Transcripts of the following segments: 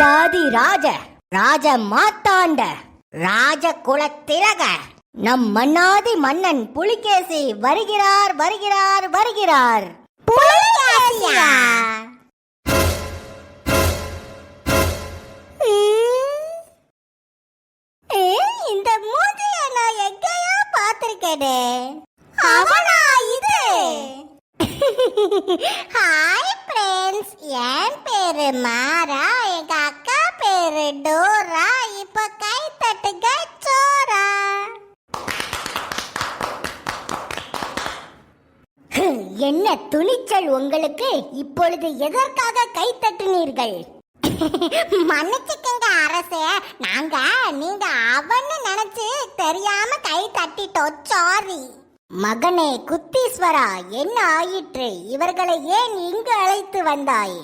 ராஜாதி ராஜ ராஜ மாத்தாண்ட ராஜ குலத்திலக நம் மன்னாதி மன்னன் புலிகேசி வருகிறார் வருகிறார் வருகிறார். புலிகேசியா? இந்த மூஞ்சிய நான் எங்கேயோ பார்த்திருக்கேனே? அவனா இது? ஹாய் ஃப்ரெண்ட்ஸ் என் பேரு மாரா பேரு டோரா இப்ப கை தட்டுங்க சோரா என்ன துணிச்சல் உங்களுக்கு? இப்பொழுது எதற்காக கை தட்டினீர்கள்? மன்னிச்சுக்கங்க அரசே நாங்க நீங்க அவன்னு நினைச்சு தெரியாம கை தட்டிட்டோம் சாரி மகனே குத்தீஸ்வரா என்ன ஆயிற்று? இவர்களை ஏன் இங்கு அழைத்து வந்தாய்?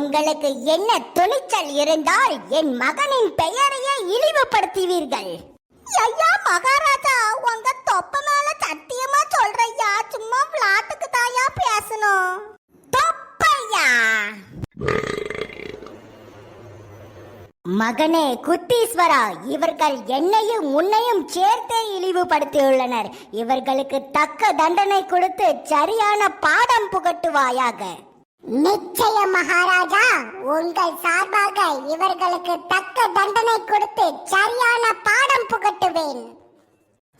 உங்களுக்கு என்ன துணிச்சல் இருந்தால் என் மகனின் பெயரையே இழிவுபடுத்துவீர்கள். ஐயா மகாராஜா உங்க தொப்ப மேல சத்தியமா சொல்றையா சும்மா விளாட்டுக்கு தாயா பேசணும். தொப்பையா? மகனே குத்தீஸ்வரா இவர்கள் என்னையும் உன்னையும் சேர்த்தே இழிவுபடுத்தியுள்ளனர். இவர்களுக்கு தக்க தண்டனை கொடுத்து சரியான பாடம் புகட்டுவாயாக. நிச்சயம் மகாராஜா. உங்கள் சார்பாக இவர்களுக்கு தக்க தண்டனை கொடுத்து சரியான பாடம் புகட்டுவேன்.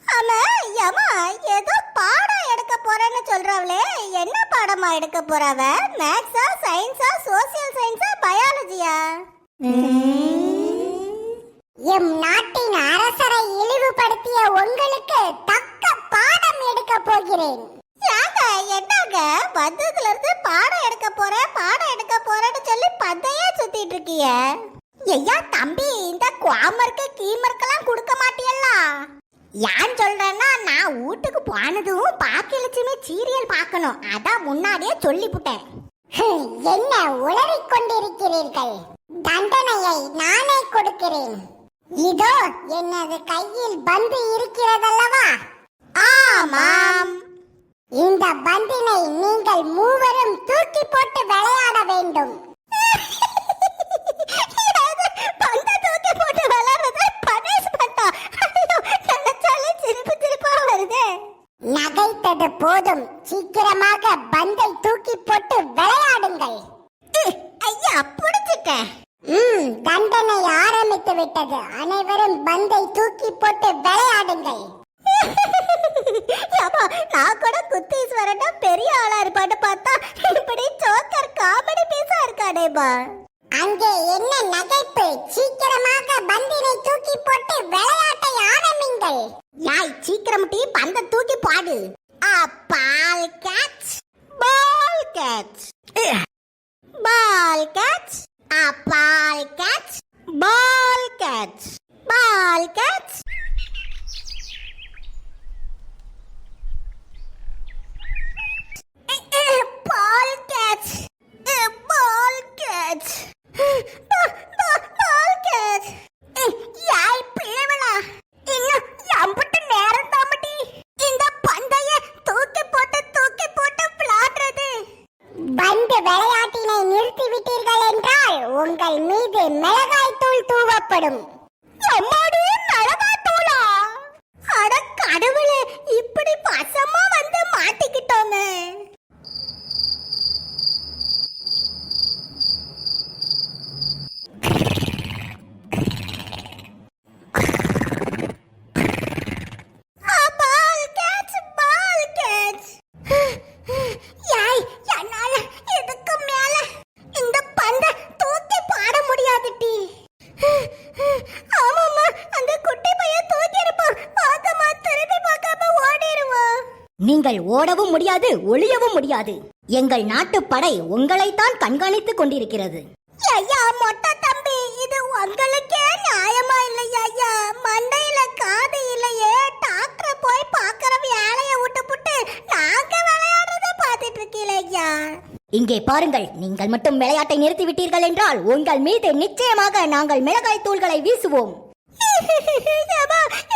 ஆமா யமா ஏதோ பாடம் எடுக்க போறேன்னு சொல்றவளே. என்ன பாடமா எடுக்க போறவ மேத்ஸா சயின்ஸா சோசியல் சயின்ஸா பயாலஜியா எம் நாட்டின் அரசரை இழிவுபடுத்திய உங்களுக்கு தக்க பாடம் எடுக்க போகிறேன். ஏங்க என்னங்க? வந்ததுல எடுக்க போறேன் பாடம் எடுக்க போறேன்னு சொல்லி பந்தையே சுத்திட்டு இருக்கிய. ஐயா தம்பி இந்த குவாமருக்கு கீமருக்கெல்லாம் கொடுக்க மாட்டியல்லா. ஏன் சொல்றேன்னா நான் வீட்டுக்கு போனதும் பாக்கியலட்சுமி சீரியல் பார்க்கணும். அதான் முன்னாடியே சொல்லிவிட்டேன் என்ன உளறிக் கொண்டிருக்கிறீர்கள் தண்டனையை நானே கொடுக்கிறேன். இதோ எனது கையில் பந்து இருக்கிறதல்லவா? ஆமாம். இந்த பந்தினை நீங்கள் மூவரும் தூக்கி போட்டு விளையாட வேண்டும் பந்த தூக்கி போட்டு விளையாடுறது பனிஷ்மெண்டா ஐயோ நினைச்சாலே சிரிப்பு சிரிப்பா வருதே நகைத்தது போதும் சீக்கிரமாக பந்தை தூக்கி போட்டு விளையாடுங்கள் ஐயா புடிச்சிட்டேன் ம் தண்டனை ஆரம்பித்து விட்டது அனைவரும் பந்தை தூக்கி போட்டு விளையாடுங்கள் அப்பா நான் கூட குத்தீஸ்வரனா பெரிய ஆளா இருப்பான்னு பார்த்தா இப்படி ஜோக்கர் காமெடி பீஸா இருக்கானேபா அங்கே என்ன நகைப்பு? சீக்கிரமாக பந்தினை தூக்கி போட்டு விளையாட்டை ஆரம்பிங்கள். யாய் சீக்கிரம் டீ பந்த தூக்கி பாடு. ஆ ball catch. Ball catch. Ball catch. ஆ ball catch. Ball catch. Ball catch. தூவப்படும் நீங்கள் ஓடவும் முடியாது ஒளியவும் முடியாது. எங்கள் நாட்டுப் படை உங்களைத்தான் கண்காணித்துக் கொண்டிருக்கிறது. ஐயா மொட்டை தம்பி இது உங்களுக்கே நியாயமா இல்லையா ஐயா? மண்டையில காது இல்லையே? டாக்டரை போய் பாக்குற வேலைய விட்டுப்புட்டு நாங்க விளையாடுறத பாத்துட்டு இருக்கீங்களே ஐயா? இங்கே பாருங்கள் நீங்கள் மட்டும் விளையாட்டை நிறுத்தி விட்டீர்கள் என்றால் உங்கள் மீது நிச்சயமாக நாங்கள் மிளகாய் தூள்களை வீசுவோம்.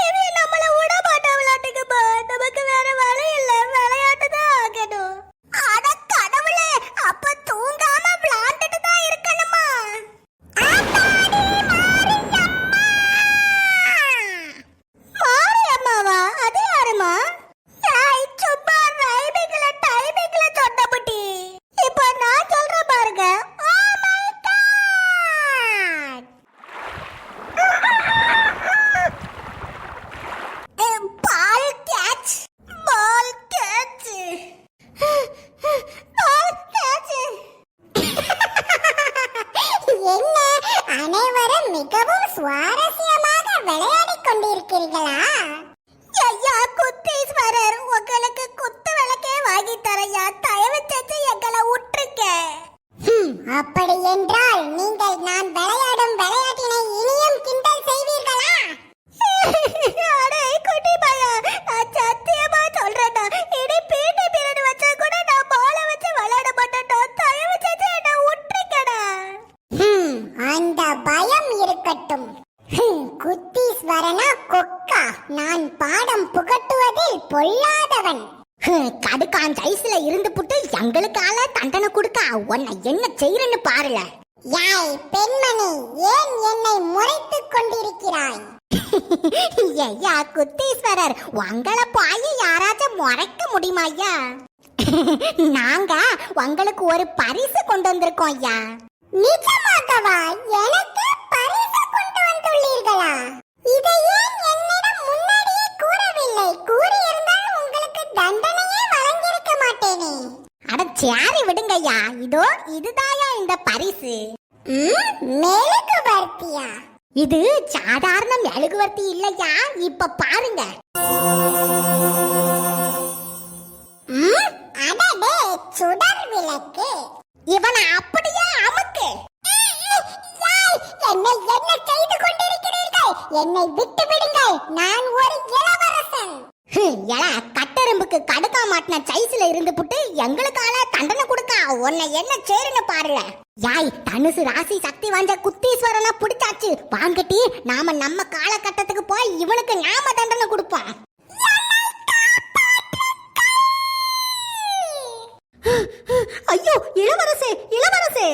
என்ன? அனைவரும் மிகவும் சுவாரஸ்யமாக விளையாடிக் கொண்டிருக்கிறீர்களா? ஐயா குத்தீஸ்வரர் உங்களுக்கு குத்து விளக்கே வாங்கி தரையா? தயவு செஞ்சு எங்களை விட்டுருக்க அப்படி என்றால் நீங்கள் நான் விளையாடும் விளையாட்டினை குத்தீஸ்வரனா கொக்கா? நான் பாடம் புகட்டுவதில் பொல்லாதவன். கடுக்கான் ஐஸ்ல இருந்து புட்டு எங்களுக்கால தண்டனை கொடுக்க உன்னை என்ன செய்யறன்னு பாருல. யாய் பெண்மணி ஏன் என்னை முறைத்துக் கொண்டிருக்கிறாய்? ஐயா குத்தீஸ்வரர் உங்களை போய் யாராச்சும் முறைக்க முடியுமா ஐயா நாங்க உங்களுக்கு ஒரு பரிசு கொண்டு வந்திருக்கோம் ஐயா நிஜமாகவா? எனக்கு பரிசு கொண்டு வந்துள்ளீர்களா? இதை சேரி விடுங்க ஐயா இதோ இதுதாயா இந்த பரிசு? ம், மெழுகுவர்த்தியா? இது சாதாரண மெழுகுவர்த்தி இல்லையா? இப்ப பாருங்க. சுடர் விளக்கு. இவனை அப்படி என்னை விட்டு விடுங்கள் நான் ஒரு இளவரசன். ஹம், கட்டெரும்புக்கு கடுக்கா மாட்டின சைஸ்ல இருந்து புட்டு எங்களுக்கால தண்டனை கொடுக்கா. உன்னை என்ன சேருன்னு பாருல யாய் தனுசு ராசி சக்தி வாஞ்ச குத்தீஸ்வரனா பிடிச்சாச்சு. வாங்கட்டி நாம நம்ம காலகட்டத்துக்கு போய் இவனுக்கு நாம தண்டனை கொடுப்போம். ஐயோ இளவரசே இளவரசே.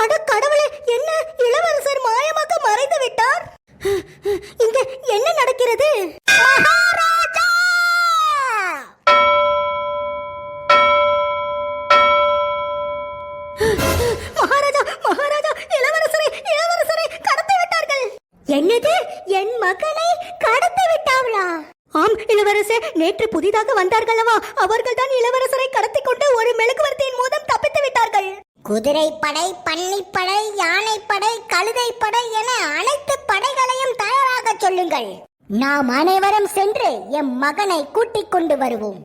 அட கடவுளே என்ன இளவரசர் மாயமாக மறைந்து விட்டார்? இங்க என்ன நடக்கிறது? மகாராஜா! மகாராஜா இளவரசரை இளவரசரை கடத்தி விட்டார்கள். என்னது? என் மகனை கடத்தி விட்டார்களா? ஆம் இளவரசர் நேற்று புதிதாக வந்தார்களவா அவர்கள்தான் இளவரசரை கடத்தி கொண்டு ஒரு மெழுகுவர்த்தியின் குதிரைப்படை பன்னிப்படை யானைப்படை கழுதைப்படை என அனைத்து படைகளையும் தயாராக சொல்லுங்கள். நாம் அனைவரும் சென்று எம் மகனை கூட்டிக் கொண்டு வருவோம்.